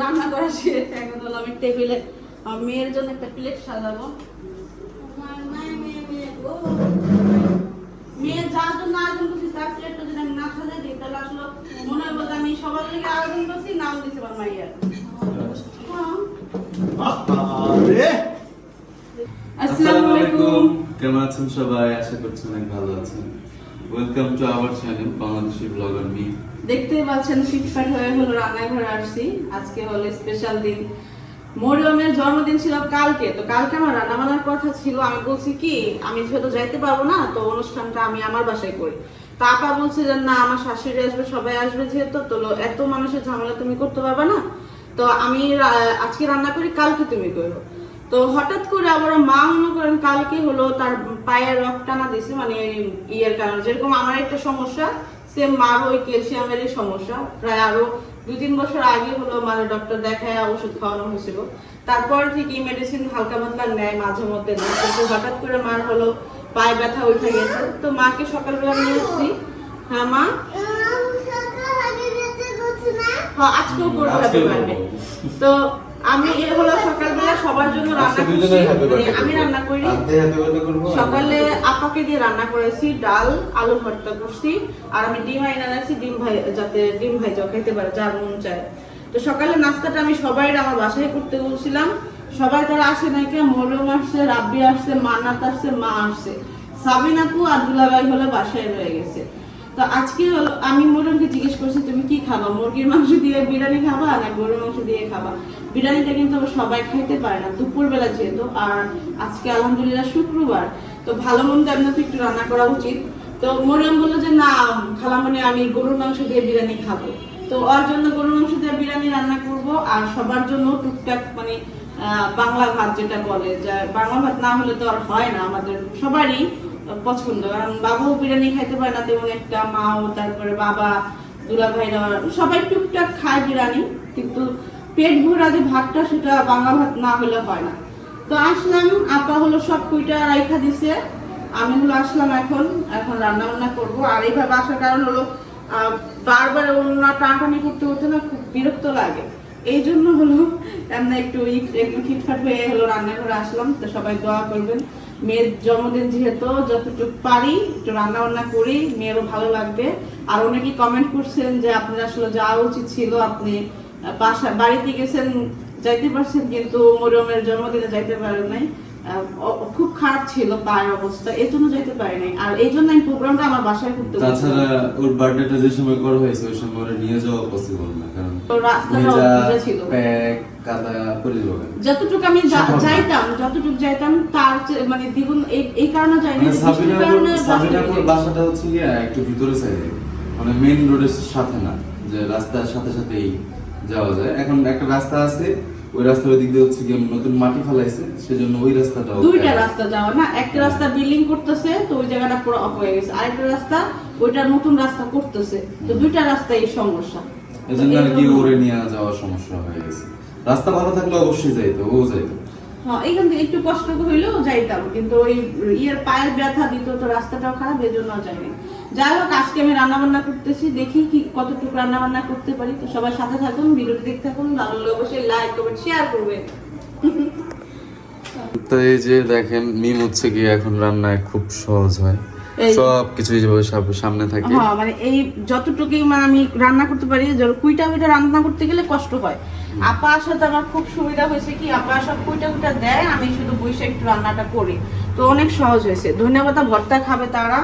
রান্না করা শেষ এখন হলো আমি টেবিলে আমার মেয়ের জন্য একটা প্লেট সাজাবো। আমার মায়ের যার জন্য আয়োজন করছি তার প্লেটটা যদি আমি না সাজাই দিই তাহলে আসলে মনে হবে যে আমি সবার লেগে আয়োজন করছি নাম দিতে পারব মাইয়ার। আসসালামু আলাইকুম। কেমন আছেন সবাই? আশা করছি অনেক ভালো আছেন। Welcome to our channel Bangladeshi me পাচ্ছেন হয়ে হলো, রান্নাঘরে আসছি। আজকে হলো স্পেশাল দিন। মরিয়মের জন্মদিন ছিল কালকে, তো কালকে আমার রান্না বান্নার কথা ছিল। আমি বলছি কি, আমি যেহেতু যাইতে পারব না, তো অনুষ্ঠানটা আমি আমার বাসায় করি। তা আপা বলছে যে, না, আমার শাশুড়ি আসবে, সবাই আসবে যেহেতু, তো এত মানুষের ঝামেলা তুমি করতে পারবে না। তো আমি আজকে রান্না করি, কালকে তুমি করো। তো হঠাৎ করে আবার মা মনে করেন কালকে হলো তার পায়ের রক টানা দিছে মানে ইয়ের কারণে। যেরকম আমার একটা সমস্যা সেম মার ওই ক্যালসিয়ামেরই সমস্যা। প্রায় আরও দুই তিন বছর আগে হলো মানে ডক্টর দেখায় ওষুধ খাওয়ানো হয়েছিল। তারপর থেকে মেডিসিন হালকা পাতলা নেয় মাঝে মধ্যে নেয়। কিন্তু হঠাৎ করে মার হলো পায়ে ব্যথা উঠে গেছে। তো মাকে সকালবেলা নিয়ে এসেছি হ্যাঁ মা? হ্যাঁ আজকেও করব আজকে তো আমি এ হলো সকালবেলা সবার জন্য রান্না করছি। মানে আমি রান্না করি। সকালে আপাকে দিয়ে রান্না করেছি ডাল আলু ভর্তা করছি। আর আমি ডিম আইনা রাখছি ডিম ভাই যাতে ডিম ভাই যাও খেতে পারে যার মন চায়। তো সকালে নাস্তাটা আমি সবাই আমার বাসায় করতে বলছিলাম। সবাই তারা আসে নাকি মরিয়ম আসছে রাব্বি আসছে মানাত আসছে মা আসছে। সাবিনাপু আর দুলাভাই হলো বাসায় রয়ে গেছে। তো আজকে হলো- আমি মরিয়মকে জিজ্ঞেস করছি, তুমি কি খাবা? মুরগির মাংস দিয়ে বিরিয়ানি খাবা না গরুর মাংস দিয়ে খাবা? বিরিয়ানিটা কিন্তু আবার সবাই খাইতে পারে না, দুপুরবেলা যেহেতু, আর আজকে আলহামদুলিল্লাহ শুক্রবার, তো ভালো মন্দ আপনার তো একটু রান্না করা উচিত। তো মরিয়ম বলল যে, না খালামনি আমি গরুর মাংস দিয়ে বিরিয়ানি খাব। তো ওর জন্য গরুর মাংস দিয়ে বিরিয়ানি রান্না করব, আর সবার জন্য টুকটাক মানে বাংলা ভাত যেটা বলে, যে বাংলা ভাত না হলে তো আর হয় না আমাদের সবারই। পছন্দ। কারণ বাবাও বিরিয়ানি খাইতে পারে না, তেমন একটা মাও, তারপরে বাবা, দুলা ভাইরা, সবাই টুকটাক খায় বিরিয়ানি, কিন্তু পেট ভরা যে ভাতটা, সেটা বাংলা ভাত না হলে হয় না। তো আসলাম, আপা হলো সব কুইটা রাইখা দিছে, আমি হলো আসলাম এখন এখন রান্না বান্না করব। আর এইভাবে আসার কারণ হলো বারবার ওনা টানটানি করতে করতে না খুব বিরক্ত লাগে। এই জন্য হলো, এমনি একটু একটু ফিটফাট হয়ে হলো রান্নাঘরে আসলাম। তো সবাই দোয়া করবেন। মেয়ের জন্মদিন যেহেতু যতটুকু পারি একটু রান্না বান্না করি মেয়েরও ভালো লাগবে আর অনেকেই কমেন্ট করছেন যে আপনার আসলে যাওয়া উচিত ছিল আপনি বাসা বাড়িতে গেছেন যাইতে পারছেন কিন্তু মরিয়মের জন্মদিনে যাইতে পারেন নাই খুব খারাপ ছিল পায়ের অবস্থা এই জন্য যাইতে পারি নাই আর এই জন্য আমি প্রোগ্রামটা আমার বাসায় করতে তাছাড়া। ওর বার্থডেটা যে সময় করা হয়েছে ওই সময় ওরা নিয়ে যাওয়া পসিবল না কারণ রাস্তাটা ছিল। প্যাক? যতটুকু আমি। যাইতাম যতটুকু যাইতাম তার মানে দ্বিগুণ এই কারণে যাইনি মানে সাবিনাপুর বাসটা হচ্ছে একটু ভিতরে সাইডে মানে মেইন রোডের সাথে না যে রাস্তার সাথে সাথেই যাওয়া যায়। এখন একটা রাস্তা আছে ওই রাস্তার দিক দিয়ে হচ্ছে গিয়ে নতুন মাটি ফেলাইছে সেজন্য ওই রাস্তাটা দুইটা রাস্তা যাওয়া না একটা রাস্তা বিল্ডিং করতেছে তো ওই জায়গাটা পুরো অফ হয়ে গেছে। আরেকটা রাস্তা ওইটা নতুন রাস্তা করতেছে তো দুইটা রাস্তায় সমস্যা। এজন্য আর কি ওরে নিয়ে যাওয়া সমস্যা হয়ে গেছে। রাস্তা ভালো থাকলে অবশ্যই যাইতো ও যাইতো। হ্যাঁ এখান থেকে একটু কষ্ট হইলেও যাইতাম কিন্তু ওই ইয়ের পায়ের ব্যথা দিত তো রাস্তাটাও খারাপ এই জন্য যাইনি। যাই হোক আজকে আমি রান্না বান্না করতেছি দেখি কি কতটুকু রান্না বান্না করতে পারি। তো সবাই সাথে থাকুন ভিডিওটি দেখতে থাকুন ভালো লাগলে অবশ্যই লাইক কমেন্ট শেয়ার করবেন। তো এই যে দেখেন মিম হচ্ছে কি এখন রান্নায় খুব সহজ হয়। সব কিছু যেভাবে সামনে থাকে। হ্যাঁ মানে এই যতটুকুই মানে আমি রান্না করতে পারি কুইটা কুইটা রান্না করতে গেলে কষ্ট হয়। আপা আসাতে আমার খুব সুবিধা হয়েছে কি, আপা সব কুইটা কুইটা দেয়, আমি শুধু বসে একটু রান্নাটা করি। তো অনেক সহজ হয়েছে। ধন্যবাদ, ভর্তা খাবে তারা।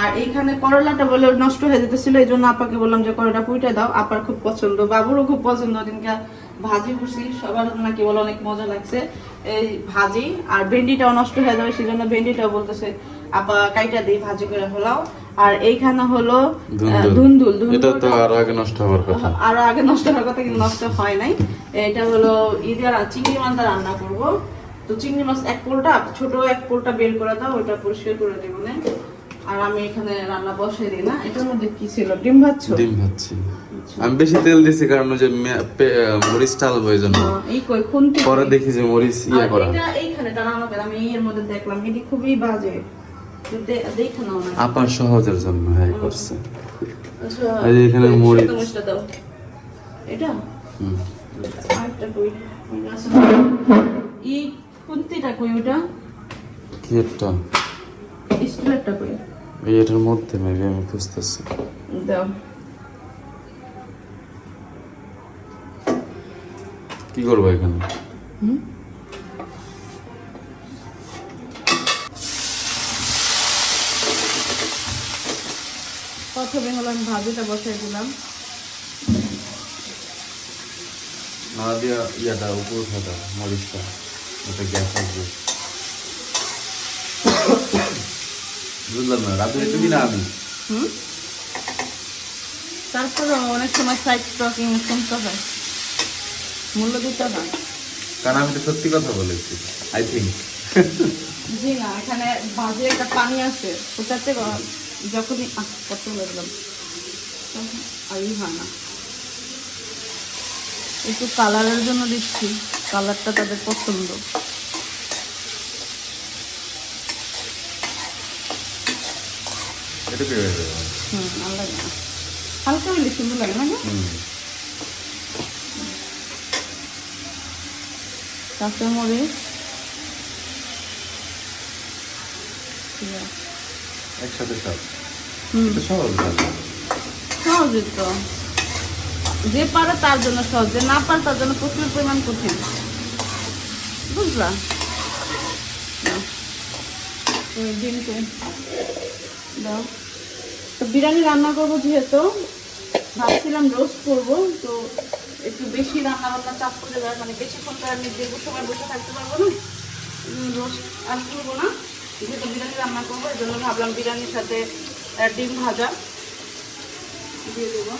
আর এইখানে করলাটা বলে নষ্ট হয়ে যেতেছিল এই জন্য আপাকে বললাম যে করলাটা কুইটা দাও। আপার খুব পছন্দ, বাবুরও খুব পছন্দ। দিনকা ভাজি করছি, সবার নাকি বলে অনেক মজা লাগছে। এই ভাজি আর ভেন্ডিটাও নষ্ট হয়ে যাবে সেই জন্য ভেন্ডিটাও বলতেছে, আপা কাইটা দিই ভাজি করে হলাও আর এইখানে হলো ধুন্দুল। এটা তো আরও আগে নষ্ট হওয়ার কথা। আরও আগে নষ্ট হওয়ার কথা কিন্তু নষ্ট হয় নাই। এটা হলো ঈদের চিংড়ি মাছ দিয়ে রান্না করব। তো চিংড়ি মাছ এক পোলটা ছোট এক পোলটা বের করে দাও ওটা পরিষ্কার করে দেবো না। আর আমি এখানে রান্না বসে দিই না? এটার মধ্যে কি ছিল? ডিম ভাজছ ডিম ভাজছি আমি বেশি তেল দিছি কারণ ওই যে মরিচ টালবো এই জন্য। এই কই খুন্তি পরে দেখি যে মরিচ ইয়ে করা। এটা এইখানে দাঁড়ানো আমি এর মধ্যে দেখলাম এটি খুবই বাজে। আপার সহজের জন্য হ্যাঁ করছে। আচ্ছা, এখানে দাও। এটা? হুম। আরেকটা কই? ওই গাছে কই ওটা? কি একটা স্টিলেরটা কই? এই এটার মধ্যে মেবি আমি খুঁজতেছি। দাও। কি করব এখানে? প্রথমে হলো আমি ভাজিটা বসাই দিলাম। না ইয়াটা উপর উঠাটা মরিচটা ওটা গ্যাস আসবে বুঝলাম না রাধুনি তুমি না আমি তারপরে অনেক সময় সাইড স্টকিং শুনতে হয়। মূল্য দিতে হয়। কারণ আমি তো সত্যি কথা বলেছি আই থিঙ্ক জি না এখানে বাজে একটা পানি আছে ওটাতে যখনই কত লাগলাম আই হয় না। একটু কালারের জন্য দিচ্ছি কালারটা তাদের পছন্দ। হালকা হলে সুন্দর লাগে না কাঁচা মরিচ পেঁয়াজ। একসাথে সব। সহজ রান্না। তো। যে পারে তার জন্য সহজ যে না পারে তার জন্য প্রচুর পরিমাণ কঠিন। বুঝলা? নাও। ডিমকে দাও। তো বিরিয়ানি রান্না করব যেহেতু ভাবছিলাম রোস্ট করব তো একটু বেশি রান্না বান্না চাপ করে যায় মানে বেশিক্ষণ তো আমি দীর্ঘ সময় বসে থাকতে পারব না রোস্ট আর করব না। যেহেতু বিরিয়ানি রান্না করব এই জন্য ভাবলাম বিরিয়ানির সাথে ডিম ভাজা দিয়ে দেবো।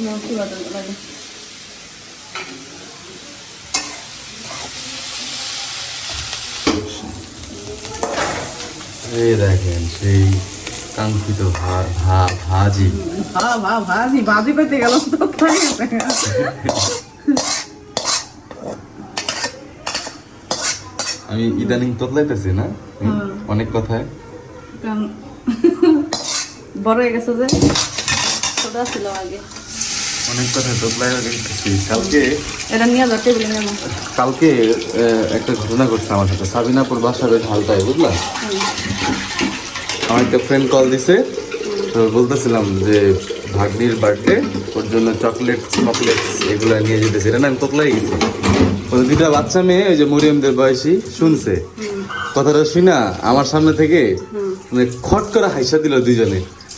না লাগে? এই দেখেন সেই কাঙ্ক্ষিত ভা- ভা- ভাজি। ভা ভা ভাজি ভাজি পেতে গেলাম তো আমি ইদানিং তোতলাইতেছি না? হ্যাঁ। অনেক কথায়। বড় হয়ে গেছে যে ছোট ছিল আগে। অনেক গেছি। কালকে এটা নিয়ে যাও টেবিলে নিয়ে কালকে একটা ঘটনা ঘটছে আমার সাথে। সাবিনাপুর বাসা বেশ হালতায় বুঝলা? আমার একটা ফ্রেন্ড কল দিছে। তো বলতেছিলাম যে ভাগ্নির বার্থডে ওর জন্য চকলেট চকলেট এগুলো নিয়ে যেতেছে এটা না আমি তোতলাই গেছি। বাচ্চা মেয়ে, ওই যে মরিয়মদের বয়সী, শুনছে। কথাটা শুনা আমার সামনে থেকে মানে খট করে হাইসা দিল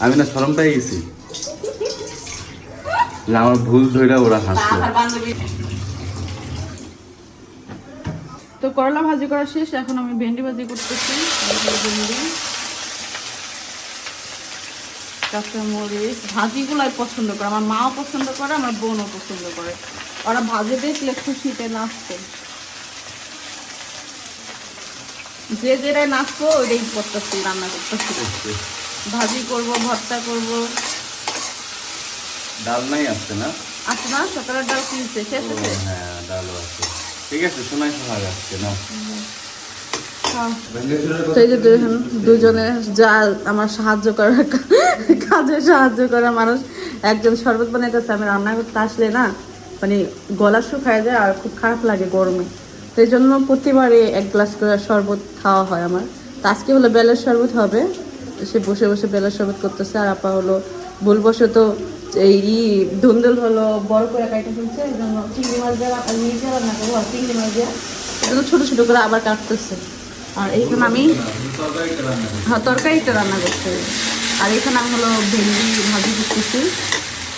আমি না শরমটাই গেছি। আমার ভুল ধরে ওরা তো করলা ভাজি করা শেষ, এখন আমি ভেন্ডি ভাজি করতেছি। ভেন্ডি। কাঁচামরিচ, ভাজিগুলাই পছন্দ করে, আমার মাও পছন্দ করে, আমার বোনও পছন্দ করে। ওরা ভাজি দেখলে খুশিতে নাচতো যে যেটাই নাচতো ওইটাই করতেছি রান্না করতেছি। ভাজি করব ভর্তা করব। ডাল নাই আসছে না? আচ্ছা না? সকালের ডাল কিনছে শেষ হয়েছে? হ্যাঁ ডালও আছে। ঠিক আছে শোনাই শোনা যাচ্ছে না হ্যাঁ। যে দুজনে যা আমার সাহায্য করার কাজে সাহায্য করা মানুষ। একজন শরবত বানাইতেছে আমি রান্না করতে আসলে না মানে গলা শুকায় যায় আর খুব খারাপ লাগে গরমে। এই জন্য প্রতিবারে এক গ্লাস করে শরবত খাওয়া হয় আমার। তো আজকে হলো বেলার শরবত হবে। সে বসে বসে বেলার শরবত করতেছে। আর আপা হলো ভুলবশত এই ধুন্দুল হলো বড় করে কাইটে ফেলছে। এই জন্য চিংড়ি মাছ দেওয়া আর নিজে রান্না করব আর চিংড়ি মাছ দেওয়া জন্য ছোটো ছোটো করে আবার কাটতেছে। আর এইখানে আমি হ্যাঁ তরকারিটা রান্না করতে আর এখানে আমি হলো ভেন্ডি ভাজি করতেছি।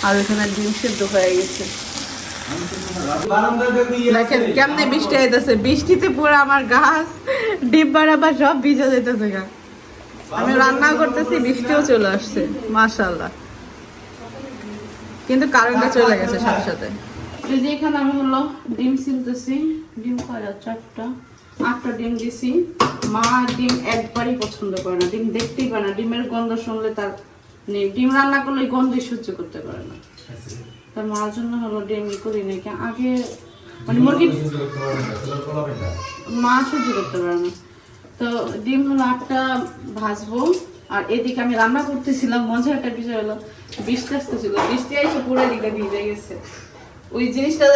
আর এখানে ডিম সেদ্ধ হয়ে গেছে। দেখেন, কেমনে বৃষ্টি বৃষ্টিতে পুরো আমার গাছ সব যেতেছে গা। আমি রান্না করতেছি, বৃষ্টিও চলে আসছে কিন্তু চলে গেছে সাথে সাথে। এখানে আমি হলো ডিম ছিলতেছি ডিম কয়টা? চারটা। আটটা ডিম দিছি। মা ডিম একবারই পছন্দ করে না। ডিম দেখতেই পারে না। ডিমের গন্ধ শুনলে তার ডিম রান্না করলে গন্ধই সহ্য করতে পারে না। তার মার জন্য হলো ই করি নাকি আগে মানে মুরগি মা সহ্য করতে পারে না। তো ডিম হলো আটটা ভাজবো। আর এদিকে আমি রান্না করতেছিলাম মজা একটা বিষয় হলো, বৃষ্টি আসতেছিল। বৃষ্টি এসে পুরো দিকে ভিজে গেছে। ওই জিনিসটা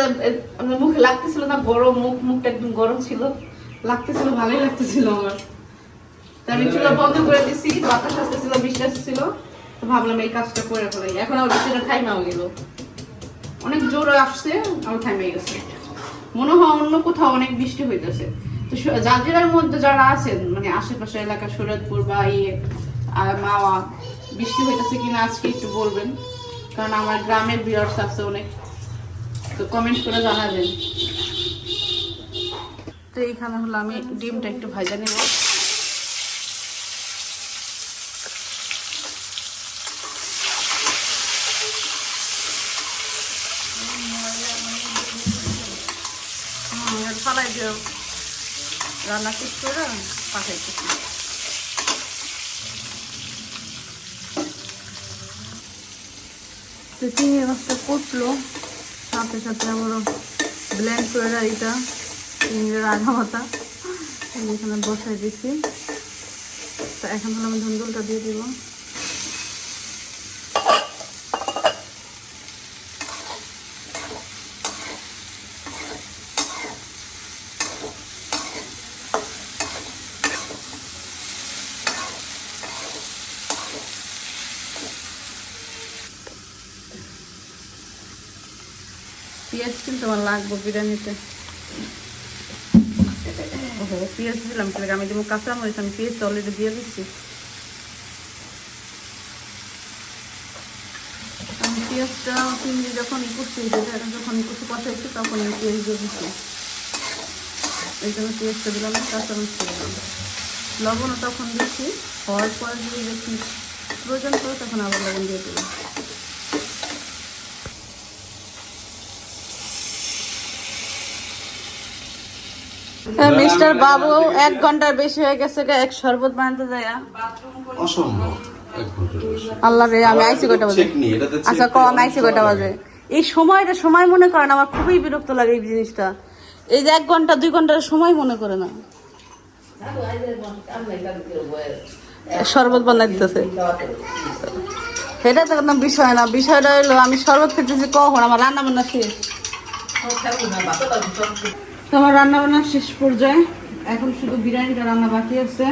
আমার মুখে লাগতেছিল না, গরম মুখ, মুখটা একদম গরম ছিল। লাগতেছিল, ভালোই লাগতেছিল আমার। তা আমি চুলা বন্ধ করে দিছি, বাতাস আসতেছিল, বৃষ্টি আসতেছিল। তো ভাবলাম এই কাজটা করে ফেলাই। এখন আমার বৃষ্টিটা থাইমাও গেল অনেক জোর আসছে আমার থাইমে গেছে। মনে হয় অন্য কোথাও অনেক বৃষ্টি হইতেছে। তো জাজিরার মধ্যে যারা আছেন মানে আশেপাশে এলাকা শরীয়তপুর বা ইয়ে আর মাওয়া, বৃষ্টি হইতেছে কিনা আজকে একটু বলবেন, কারণ আমার গ্রামের বিয়ার্স আছে অনেক। তো কমেন্ট করে জানাবেন। তো এইখানে হলো আমি ডিমটা একটু ভাজা নেব হুম, এটা রান্না শেষ করে পাঠাইতেছি। তো চিংড়ি মাছটা কষলো, সাথে সাথে আবারও ব্লেন্ড করে এটা চিংড়ির আধা মাথা। এখানে বসাই দিচ্ছি। তো এখন হলো আমি ধুন্দুলটা দিয়ে দিব পেঁয়াজ কিন্তু আমার লাগবে বিরিয়ানিতে। ওহো পেঁয়াজ দিলাম তাহলে আমি দেবো কাঁচা মরিচ আমি পেঁয়াজ অলরেডি দিয়ে দিচ্ছি। আমি পেঁয়াজটা চিংড়ি যখন করছি যখন ই করছি তখন আমি পেঁয়াজ দিয়ে দিচ্ছি। এই জন্য পেঁয়াজটা দিলাম না, কাঁচা মরিচ দিলাম। লবণও তখন দিচ্ছি হওয়ার পর দিয়ে দেখি প্রয়োজন করে তখন আবার লবণ দিয়ে দিলাম। মিস্টার বাবু এক ঘণ্টার বেশি হয়ে গেছে এক শরবত বানাতে যায়। অসম্ভব। আল্লাহ রে আমি আইসি কয়টা বাজে? আচ্ছা ক আইসি কয়টা বাজে? এই সময়টা সময় মনে করেন আমার খুবই বিরক্ত লাগে এই জিনিসটা। এই যে এক ঘণ্টা দুই ঘণ্টার সময় মনে করে না। শরবত বানাই দিতেছে। এটা তো একদম বিষয় না বিষয়টা হলো আমি শরবত খেতেছি কখন? আমার রান্না বান্না শেষ। তো আমার রান্না বান্না শেষ পর্যায়ে। এখন শুধু বিরিয়ানিটা রান্না বাকি আছে।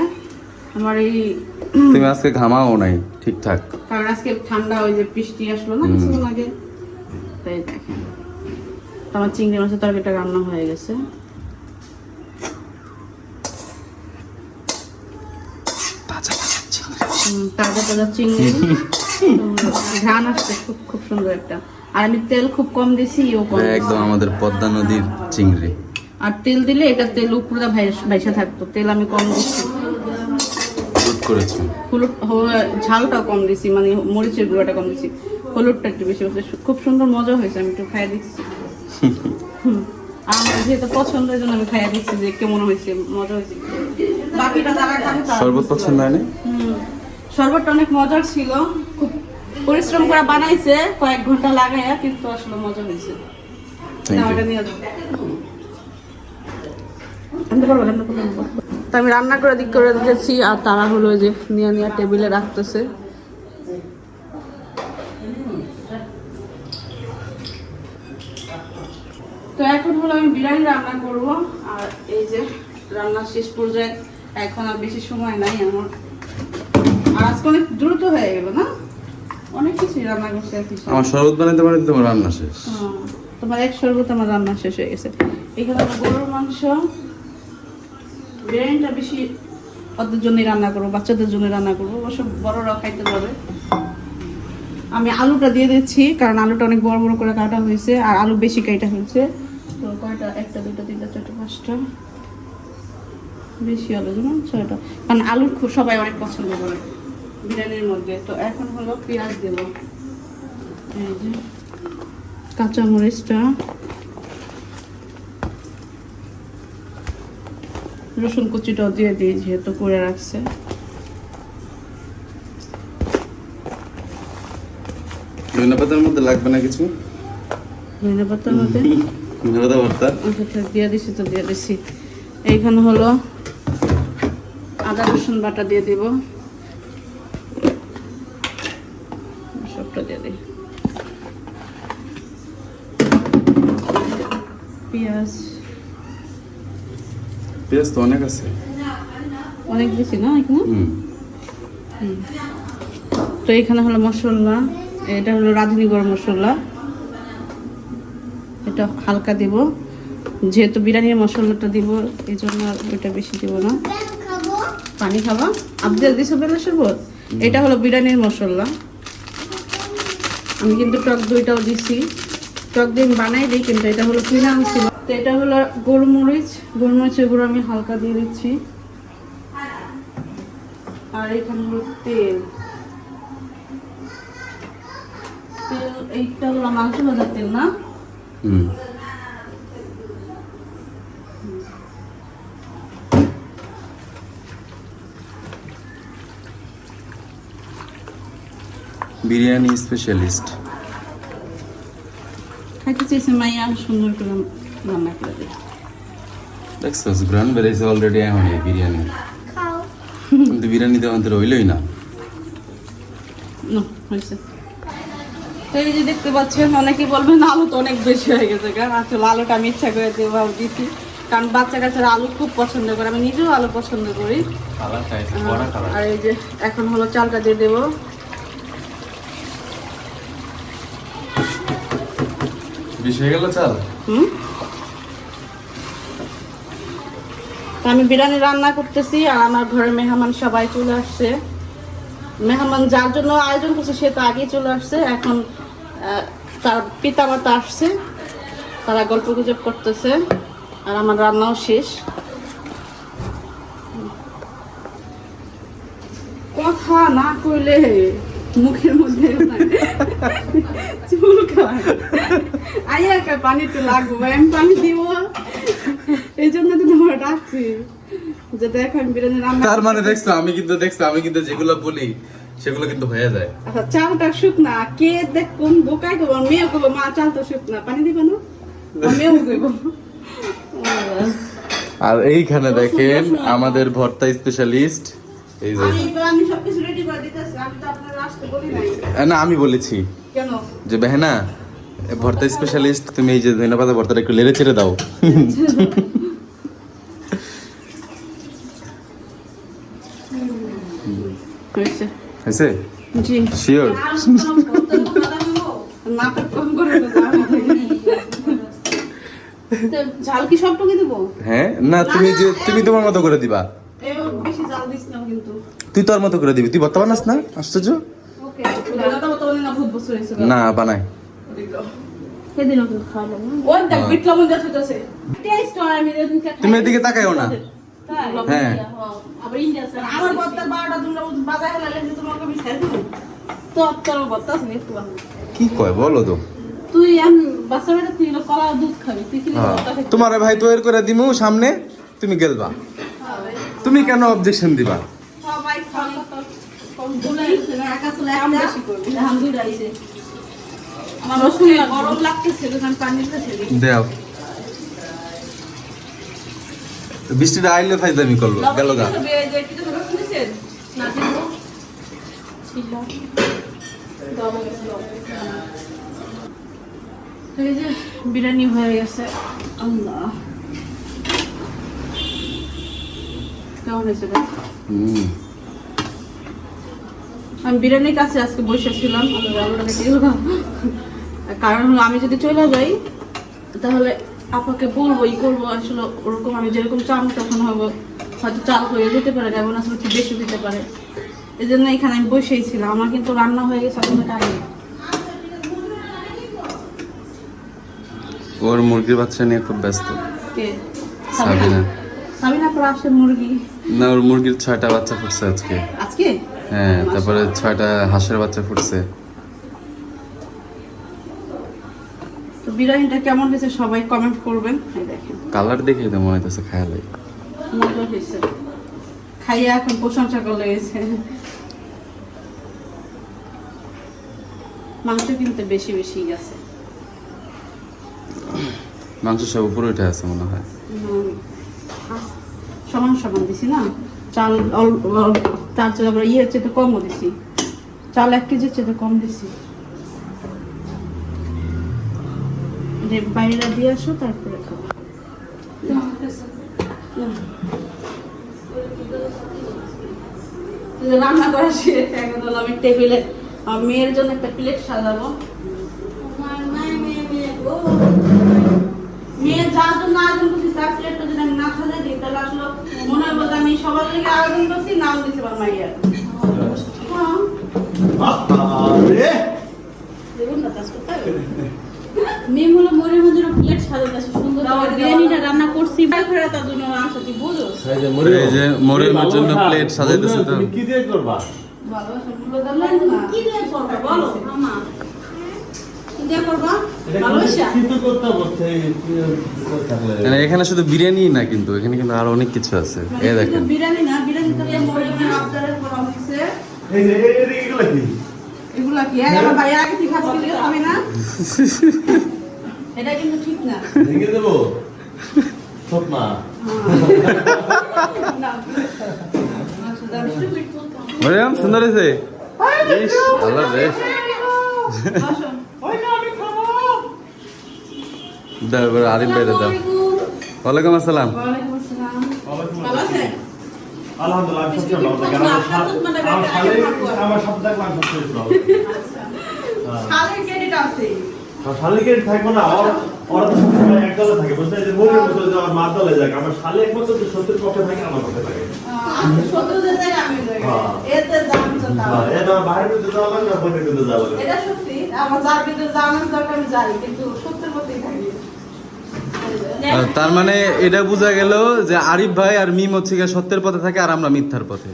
আমার এই তুমি আজকে ঘামাও নাই ঠিকঠাক। কারণ আজকে ঠান্ডা ওই যে বৃষ্টি আসলো না কিছুক্ষণ আগে। তাই দেখেন। আমার চিংড়ি মাছের তরকারিটা রান্না হয়ে গেছে। তাজা তাজা চিংড়ি। ঘ্রাণ আসছে খুব খুব সুন্দর একটা। আর আমি তেল খুব কম দিছি ও কম একদম আমাদের পদ্মা নদীর চিংড়ি। আর তেল দিলে এটা তেল উপরে ভাইসা থাকতো। তেল আমি কম দিচ্ছি হলুদ ঝালটা কম দিছি মানে মরিচের গুঁড়াটা কম দিছি। হলুদটা একটু বেশি হচ্ছে। খুব সুন্দর মজা হয়েছে আমি একটু খাইয়ে দিচ্ছি আমার যেহেতু পছন্দ এই জন্য আমি খাইয়ে দিচ্ছি যে কেমন হয়েছে মজা হয়েছে। বাকিটা খাবে শরবত পছন্দ হয়নি হুম। শরবতটা অনেক মজার ছিল। খুব পরিশ্রম করে বানাইছে কয়েক ঘণ্টা লাগাইয়া কিন্তু আসলে মজা হয়েছে Thank you. নাও, এটা নিয়ে যাও। আনতে পারব, আনতে পারব। তো আমি রান্না করে দিক করে দিতেছি আর তারা হলো যে নিয়ে নিয়ে টেবিলে রাখতেছে। তো এখন হলো আমি বিরিয়ানি রান্না করব আর এই যে রান্না শেষ পর্যায়ে এখন আর বেশি সময় নাই আমার। আর আজকে অনেক দ্রুত হয়ে গেল না? অনেক কিছুই রান্না করছে আমার শরবত বানাইতে বানাইতে তোমার রান্না শেষ। তোমার এক শরবত আমার রান্না শেষ হয়ে গেছে। এখানে গরুর মাংস বিরিয়ানিটা বেশি ওদের জন্য রান্না করব, বাচ্চাদের জন্য রান্না করব, অবশ্য বড়রাও খাইতে পারবে আমি আলুটা দিয়ে দিচ্ছি, কারণ আলুটা অনেক বড় বড় করে কাটা হয়েছে, আর আলু বেশি কাটা হয়েছে। তো কয়টা? একটা দুটো তিনটা, চারটা, পাঁচটা। বেশি আলু যেমন ছয়টা। কারণ আলু খুব সবাই অনেক পছন্দ করে বিরিয়ানির মধ্যে। তো এখন হলো পেঁয়াজ দেবো। এই যে কাঁচামরিচটা। রসুন কুচিটাও দিয়ে দিই যেহেতু করে রাখছে। ধনে পাতার মধ্যে লাগবে না কিছু? ধনে পাতার মধ্যে? আচ্ছা, আচ্ছা, তো দিয়ে দিছি। এইখানে হলো আদা রসুন বাটা দিয়ে দিব। সবটা দিয়ে দিই। পেঁয়াজ। পেঁয়াজ তো অনেক আছে। অনেক বেশি না এখানে? তো এখানে হলো মশলা এটা হলো রাঁধুনি গরম মশলা। এটা হালকা দিব। যেহেতু বিরিয়ানির মশলাটা দিব এই জন্য ওইটা বেশি দিব না। পানি খাবা? আবদেল দিছো বেলা শরবত? এটা হলো বিরিয়ানির মশলা। আমি কিন্তু টক দইটাও দিছি। টক দই বানাই দিই কিন্তু এটা হলো কিনা তো এটা হলো গোলমরিচ। গোলমরিচের গুঁড়ো আমি হালকা দিয়ে দিচ্ছি। আর এখানে হলো তেল। তেল এইটা হলো মাংস ভাজার তেল না? বিরিয়ানি স্পেশালিস্ট। খাইতে চাইছে মাইয়া? সুন্দর করে রান্না করে দেয়। দেখছ গ্রান অলরেডি এখন এই বিরিয়ানি। কিন্তু বিরিয়ানি তো আমাদের রইলই না। হয়েছে। এই যে দেখতে পাচ্ছেন অনেকে বলবেন আলু তো অনেক বেশি হয়ে গেছে কারণ আসলে আলুটা আমি ইচ্ছা করে কারণ বাচ্চা কাচ্চারা আলু খুব পছন্দ করে আমি নিজেও আলু পছন্দ করি। আর এই যে এখন হলো চালটা দিয়ে দেবো। বেশি হয়ে গেল চাল? হুম? আমি বিরিয়ানি রান্না করতেছি আর আমার ঘরে মেহমান সবাই চলে আসছে। মেহমান যার জন্য আয়োজন করছে, সে তো আগেই চলে আসছে। এখন তার পিতা মাতা আসছে। তারা গল্প গুজব করতেছে আর আমার রান্নাও শেষ। কথা না কইলে মুখের মধ্যে চুলকায় আইয়া কা পানি তো লাগবে পানি দিব। এই জন্য তো তোমার ডাকছি। যে দেখো আমি বিরিয়ানি রান্না তার মানে দেখছ আমি কিন্তু দেখছ আমি কিন্তু যেগুলো বলি সেগুলো কিন্তু হয়ে যায়। আচ্ছা চালটা শুকনা কে দেখ কোন বোকাই করব আর মেয়ে করব মা চাল তো শুকনা পানি দিবে না? মেয়েও দেব আর এইখানে দেখেন আমাদের ভর্তা স্পেশালিস্ট এই যে না আমি বলেছি। যে বেহেনা ভর্তা স্পেশালিস্ট তুমি এই যে ধন্যবাদ ভর্তাটা একটু লেড়ে ছেড়ে দাও। হয়েছে? শিওর ঝাল কি সবটুকু দেবো? হ্যাঁ না তুমি যে তুমি তোমার মতো করে দিবা। তুই তোর মতো করে দিবি। তুই ভর্তা বানাস না? আশ্চর্য? না বানাই তুমি এদিকে তাকাইও না। হ্যাঁ। আবার ইন্ডিয়া স্যার আমার বত্তা বারোটা তোমরা বাজার হেলালে তোমাকে আমি ছেড়ে দেবো। তো তোর বত্তা আছে একটু কি কয় বলো তো। তুই তুই কলা দুধ খাবি তুই কি হ্যাঁ। তোমার ভাই তৈরি করে দিমু সামনে তুমি গেলবা। তুমি কেন অবজেকশন দিবা? সবাই খাবে কম দুলাই না একা চলে আম একটা বেশি করবি। হাম দুধ আইছে আমার রসুন গরম লাগতেছে তো আমি পানি দিতে দেও বৃষ্টিটা আইলে ফাইজলামি করল গেল গা। এই যে বিরিয়ানি হয়ে গেছে। আল্লাহ। কেমন হয়েছে আমি বিরিয়ানির কাছে আজকে বসেছিলাম কারণ হলো আমি যদি চলে যাই তাহলে আপাকে বলব ই করব। আসলে ওরকম আমি যেরকম চাম তখন হব হয়তো চাল হয়ে যেতে পারে যেমন আসলে একটু বেশি দিতে পারে। এই জন্য এখানে আমি বসেই ছিলাম। আমার কিন্তু রান্না হয়ে গেছে আসলে টাইম ওর মুরগির বাচ্চা নিয়ে খুব ব্যস্ত। কে? সাবিনা। সাবিনা পর আসে মুরগি। না ওর মুরগির ছয়টা বাচ্চা ফুটছে আজকে। আজকে? হ্যাঁ তারপরে ছয়টা হাঁসের বাচ্চা ফুটছে। বিরিয়ানিটা কেমন হয়েছে সবাই কমেন্ট করবেন। দেখেন। কালার দেখে তো মনে হইতেছে খেয়ালে মজা হয়েছে। খাইয়া এখন প্রশংসা করে গেছে মাংস কিন্তু বেশি বেশি গেছে মাংস সব উপরে উঠে আছে মনে হয়। সমান সমান দিছি না? চাল তার চেয়ে আবার ইয়ের চেয়ে কমও দিছি। চাল এক কেজির চেয়ে কম দিছি যে বাইরে দিয়ে আসো তারপরে খাব। রান্না করা শেষ এখন হলো আমি টেবিলে মেয়ের জন্য একটা প্লেট সাজাবো। আমার মেয়ে মেয়ে গো। মেয়ে যার জন্য আয়োজন করছি তার প্লেটটা যদি আমি না সাজাই দিই তাহলে আসলে মনে হবে যে আমি সবার লেগে আয়োজন করছি নাম দিতে পারব মাইয়ার হ্যাঁ। দেখুন না কাজ করতে হলো মরে মধ্যে প্লেট সাজাতেছে সুন্দর। বিরিয়ানিটা রান্না করছি। তার জন্য মাংস তুই বুঝো এই যে মরিয়মের জন্য প্লেট সাজাইতেছে। তুমি কি দিয়ে করবা? কি দিয়ে বলো। মামা মানে এখানে শুধু বিরিয়ানি না কিন্তু এখানে কিন্তু আরও অনেক কিছু আছে। এই দেখেন। বিরিয়ানি না বিরিয়ানি তো এই যে কি? এগুলা কি? হ্যাঁ আমার আগে না? এটা কিন্তু ঠিক না। ভেঙে দেবো। মরিয়ম সুন্দর হয়েছে? ইস, আল্লাহ রে। বসো। দাও এবার আরিফ দাও। ওয়ালাইকুম আসসালাম। ওয়ালাইকুম আসসালাম। ভালো আছেন? আলহামদুলিল্লাহ আমি সবচেয়ে ভালো থাকি। আমার শালে আমার সপ্তাহে ক্লাস ভালো। আছে। আর শালিকের থাকব না ওরা ওরা তো সবসময় এক দলে থাকে বুঝতে যে মতো যে আমার মার দলে যাক আমার শালে একমাত্র যে সত্যের পক্ষে থাকে আমার পক্ষে থাকে আমি আমি জায়গায়। হ্যাঁ। হ্যাঁ, ভিতরে যাওয়া না বোনের ভিতরে যাওয়া এটা সত্যি আমার যার ভিতরে জানার দরকার আমি জানি কিন্তু সত্যের মধ্যেই থাকি আহ, তার মানে এটা বোঝা গেল যে আরিফ ভাই আর মিম হচ্ছে গিয়ে সত্যের পথে থাকে আর আমরা মিথ্যার পথে।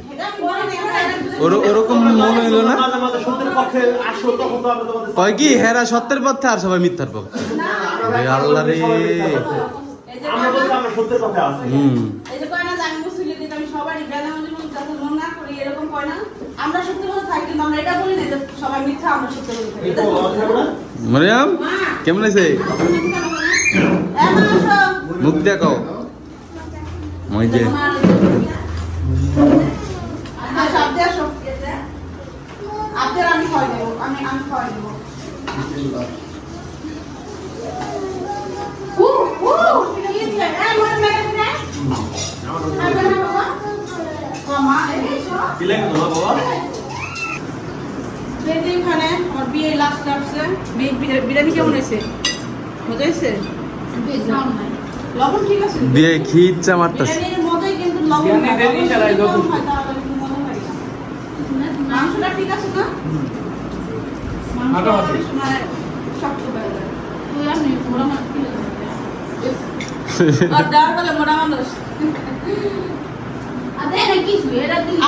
ওরকম মনে হইল না? মাঝে মাঝে সত্যের পক্ষে আসো তখন তো আমরা তোমাদের কয় কি হেরা সত্যের পথে আর সবাই মিথ্যার পথে আল্লাহ রে এই যে আমরা কয় বলছি না- আমরা সত্যের পথে আছি হুম। আছে মরিয়ম? কেমন হয়েছে মুখ দেখো মই যে আসো, আপনি আসো। আপনার আমি খাওয়াই দেবো আমি আমি খাওয়াই দেবো উ, উ, কি হয়েছে? এই, লাগে না? খাবে না বাবা? ও, মা, এই, এসো। কি লাগে তোমার বাবা এই যে এখানে আমার বিয়ে লাস্ট আসছে বি- বি- বিরিয়ানি কেমন হয়েছে মজা হয়েছে দিয়ে ঘি ইচ্ছা মারতেছে।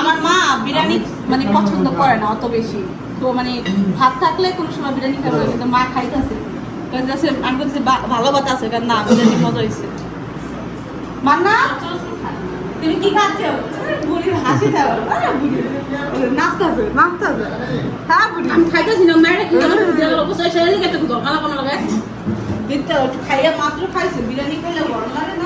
আমার মা বিরিয়ানি মানে পছন্দ করে না অত বেশি। তো মানে ভাত থাকলে কোনো সময় বিরিয়ানি খাবে কিন্তু মা খাইতেছে। কাছে আমি বলছি "বা- ভালো কথা আছে কারণ না বিরিয়ানি মজা হয়েছে মান্না তুমি কি খাচ্ছ? বুড়ির হাসি দাও। আরে বুড়ি নাচতাছে নাচতাছে হ্যাঁ বুড়ি আমি খাইতেছি না মায়েরা কি জানো? গেল বসে দরকার দিতে খাইয়া মাত্র খাইছে বিরিয়ানি খাইলে গরম লাগে না।